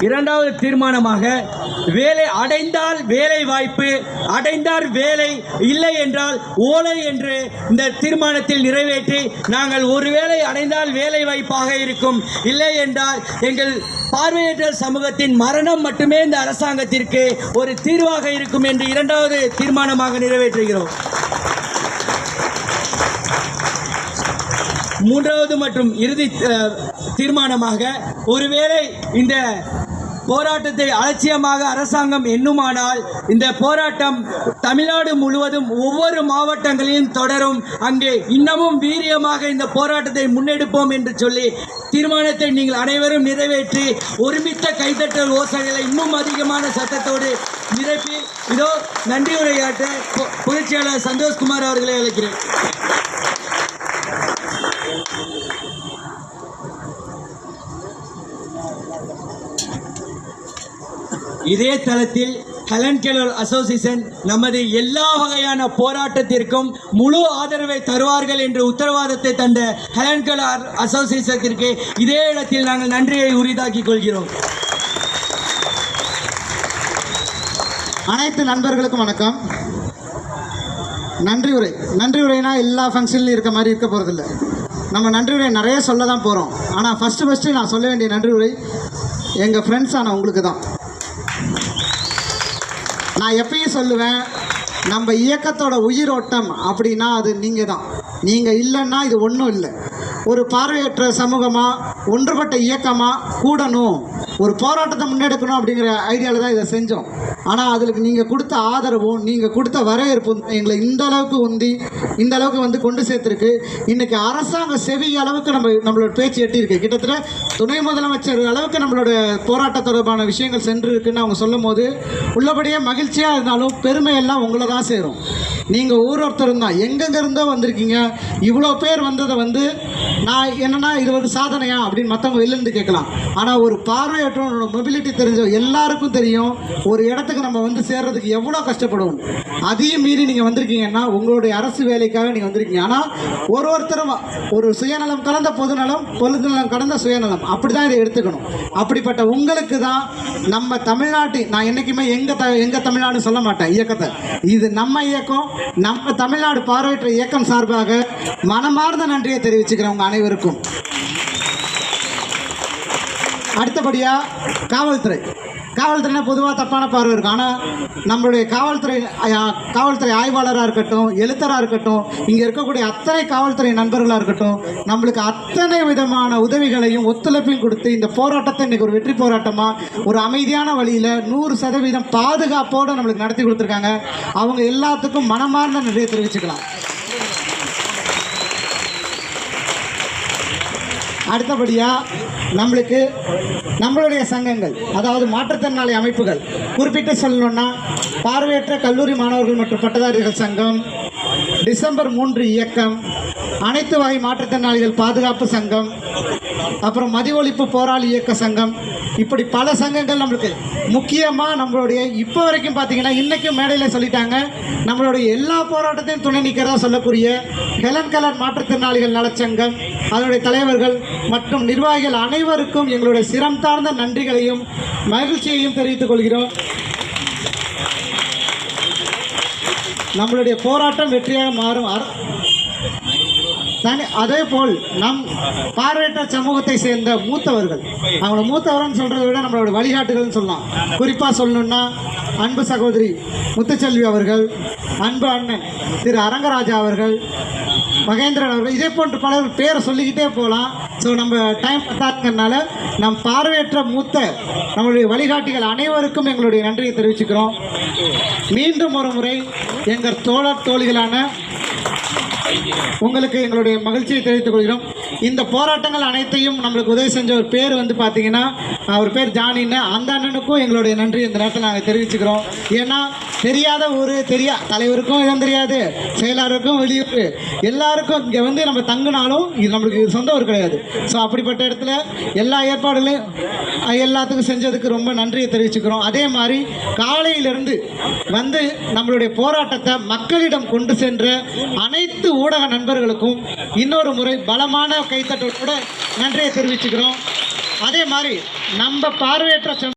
இரண்டாவது தீர்மானமாக வேலை அடைந்தால் வேலை வாய்ப்பு அடைந்தால் வேலை இல்லை என்றால் ஓலை என்று இந்த தீர்மானத்தில் நிறைவேற்றி நாங்கள் ஒருவேளை அடைந்தால் வேலை வாய்ப்பாக இருக்கும். இல்லை என்றால் எங்கள் பார்வையற்ற சமூகத்தின் மரணம் மட்டுமே இந்த அரசாங்கத்திற்கு ஒரு தீர்வாக இருக்கும் என்று இரண்டாவது தீர்மானமாக நிறைவேற்றுகிறோம். மூன்றாவது மற்றும் இறுதி தீர்மானமாக ஒருவேளை இந்த போராட்டத்தை அலட்சியமாக அரசாங்கம் எண்ணுமானால் இந்த போராட்டம் தமிழ்நாடு முழுவதும் ஒவ்வொரு மாவட்டங்களிலும் தொடரும். அங்கே இன்னமும் வீரியமாக இந்த போராட்டத்தை முன்னெடுப்போம் என்று சொல்லி தீர்மானத்தை நீங்கள் அனைவரும் நிறைவேற்றி ஒருமித்த கைதட்டல் ஓசைகளை இன்னும் அதிகமான சத்தத்தோடு நிரப்பி இதோ நன்றி உரையாற்ற புரட்சியாளர் பொதுச்செயலாளர் சந்தோஷ்குமார் அவர்களை அழைக்கிறேன். இதே தளத்தில் ஹெலன் அசோசியேஷன் நமது எல்லா வகையான போராட்டத்திற்கும் முழு ஆதரவை தருவார்கள் என்று உத்தரவாதத்தை தந்த ஹெலன் கெலர் அசோசியேஷத்திற்கு இதே இடத்தில் நாங்கள் நன்றியை உரிதாக்கிக் கொள்கிறோம். அனைத்து நண்பர்களுக்கும் வணக்கம். நன்றி உரை நன்றி உரைனா எல்லா ஃபங்க்ஷன்லையும் இருக்க மாதிரி இருக்க போகிறதில்ல நம்ம நன்றி உரை நிறைய சொல்ல தான் போகிறோம் ஆனால் ஃபஸ்ட்டு ஃபஸ்ட்டு நான் சொல்ல வேண்டிய நன்றி உரை எங்கள் ஃப்ரெண்ட்ஸ் உங்களுக்கு தான் நான் எப்பயும் சொல்லுவேன் நம்ம இயக்கத்தோட உயிரோட்டம் அப்படின்னா அது நீங்கள் தான் நீங்கள் இல்லைன்னா இது ஒன்றும் இல்லை. ஒரு பார்வையற்ற சமூகமாக ஒன்றுபட்ட இயக்கமாக கூடணும். ஒரு போராட்டத்தை முன்னெடுக்கணும் அப்படிங்கிற ஐடியாவில் தான் இதை செஞ்சோம். ஆனால் அதுக்கு நீங்கள் கொடுத்த ஆதரவும் நீங்கள் கொடுத்த வரவேற்பும் எங்களை இந்த அளவுக்கு உந்தி இந்த அளவுக்கு வந்து கொண்டு சேர்த்துருக்கு. இன்றைக்கி அரசாங்க செவி அளவுக்கு நம்ம நம்மளோட பேச்சு எட்டியிருக்கு. கிட்டத்தட்ட துணை முதலமைச்சர் அளவுக்கு நம்மளோட போராட்ட தொடர்பான விஷயங்கள் சென்று இருக்குன்னு அவங்க சொல்லும் போது உள்ளபடியே மகிழ்ச்சியாக இருந்தாலும் பெருமை எல்லாம் உங்களை தான் சேரும். நீங்கள் ஒவ்வொருத்தரும் தான் எங்கெங்கேருந்தோ வந்திருக்கீங்க. இவ்வளோ பேர் வந்ததை வந்து நான் என்னன்னா இது ஒரு சாதனையா அப்படின்னு மற்றவங்க வெளிலேருந்து கேட்கலாம். ஆனால் ஒரு பார்வையற்றவனோட மொபிலிட்டி தெரிஞ்ச எல்லாருக்கும் தெரியும் ஒரு இடத்துக்கு நம்ம வந்து சேர்றதுக்கு எவ்வளோ கஷ்டப்படுவோம். அதையும் மீறி நீங்கள் வந்திருக்கீங்கன்னா உங்களுடைய அரசு வேலைக்காக நீங்கள் வந்திருக்கீங்க. ஆனால் ஒரு ஒருத்தரும் ஒரு சுயநலம் கலந்த பொதுநலம் பொதுநலம் கடந்த சுயநலம். அப்படி தான் இதை எடுத்துக்கணும். அப்படிப்பட்ட உங்களுக்கு தான் நம்ம தமிழ்நாட்டு நான் என்றைக்குமே எங்கள் த எங்கள் தமிழ்நாடு சொல்ல மாட்டேன் இயக்கத்தை. இது நம்ம இயக்கம் நம்ம தமிழ்நாடு பார்வையற்ற இயக்கம் சார்பாக மனமார்ந்த நன்றியை தெரிவிச்சுக்கிறேன். அனைவருக்கும். அடுத்தபடியாக காவல்துறை. காவல்துறைனா பொதுவாக தப்பான பார்வை இருக்கும் ஆனால் நம்மளுடைய காவல்துறை காவல்துறை ஆய்வாளராக இருக்கட்டும் எழுத்தராக இருக்கட்டும் இங்கே இருக்கக்கூடிய அத்தனை காவல்துறை நண்பர்களாக இருக்கட்டும் நம்மளுக்கு அத்தனை விதமான உதவிகளையும் ஒத்துழைப்பையும் கொடுத்து இந்த போராட்டத்தை இன்றைக்கி ஒரு வெற்றி போராட்டமாக ஒரு அமைதியான வழியில் நூறு சதவீதம் பாதுகாப்போடு நம்மளுக்கு நடத்தி கொடுத்துருக்காங்க. அவங்க எல்லாத்துக்கும் மனமார்ந்த நிறைய தெரிவிச்சுக்கலாம். அடுத்தபடியாக நம்மளுக்கு நம்மளுடைய சங்கங்கள் அதாவது மாற்றுத்திறனாளி அமைப்புகள். குறிப்பிட்டு சொல்லணும்னா பார்வையற்ற கல்லூரி மாணவர்கள் மற்றும் பட்டதாரிகள் சங்கம் டிசம்பர் மூன்று இயக்கம் அனைத்து வகை மாற்றுத்திறனாளிகள் பாதுகாப்பு சங்கம் அப்புறம் மதி ஒழிப்பு போராளி இயக்க சங்கம். இப்படி பல சங்கங்கள் நம்மளுக்கு முக்கியமாக நம்மளுடைய இப்போ வரைக்கும் பார்த்தீங்கன்னா இன்றைக்கும் மேடையில் சொல்லிட்டாங்க. நம்மளுடைய எல்லா போராட்டத்தையும் துணை நிற்கிறதா சொல்லக்கூடிய ஹெலன் கலர் மாற்றுத்திறனாளிகள் நலச்சங்கம் அதனுடைய தலைவர்கள் மற்றும் நிர்வாகிகள் அனைவருக்கும் எங்களுடைய சிரம் தாழ்ந்த நன்றிகளையும் மகிழ்ச்சியையும் தெரிவித்துக் கொள்கிறோம். நம்மளுடைய போராட்டம் வெற்றியாக மாறும். அதே போல் நம் பார்வையற்ற சமூகத்தை சேர்ந்த மூத்தவர்கள். அவங்கள மூத்தவர்னு சொல்கிறத விட நம்மளோட வழிகாட்டுகள்னு சொல்லலாம். குறிப்பாக சொல்லணும்னா அன்பு சகோதரி முத்துச்செல்வி அவர்கள் அன்பு அண்ணன் திரு அரங்கராஜா அவர்கள் மகேந்திரன் அவர்கள் இதே போன்று பலர் பேரை சொல்லிக்கிட்டே போகலாம். ஸோ நம்ம டைம் பார்த்தாங்கனால நம் பார்வையற்ற மூத்த நம்மளுடைய வழிகாட்டிகள் அனைவருக்கும் எங்களுடைய நன்றியை தெரிவிச்சுக்கிறோம். மீண்டும் ஒரு முறை எங்கள் தோழர் தோழிகளான உங்களுக்கு எங்களுடைய மகிழ்ச்சியை தெரிவித்துக் கொள்கிறோம். இந்த போராட்டங்கள் அனைத்தையும் நம்மளுக்கு உதவி செஞ்ச ஒரு பேர் வந்து பார்த்தீங்கன்னா அவர் பேர் ஜானின்னு அந்த அண்ணனுக்கும் எங்களுடைய நன்றி. இந்த நேரத்தில் நாங்கள் தெரிவிச்சுக்கிறோம். ஏன்னா தெரியாத ஒரு தெரியா தலைவருக்கும் இடம் தெரியாது செயலாளருக்கும் வெளியூர். எல்லாருக்கும் இங்கே வந்து நம்ம தங்கினாலும் இது நம்மளுக்கு இது சொந்த ஊர் கிடையாது. ஸோ அப்படிப்பட்ட இடத்துல எல்லா ஏற்பாடுகளையும் எல்லாத்துக்கும் செஞ்சதுக்கு ரொம்ப நன்றியை தெரிவிச்சுக்கிறோம். அதே மாதிரி காலையிலிருந்து வந்து நம்மளுடைய போராட்டத்தை மக்களிடம் கொண்டு சென்ற அனைத்து ஊடக நண்பர்களுக்கும் இன்னொரு முறை பலமான கைத்தட்டலோட நன்றியை தெரிவிச்சுக்கிறோம். அதே மாதிரி நம்ம பார்வையற்ற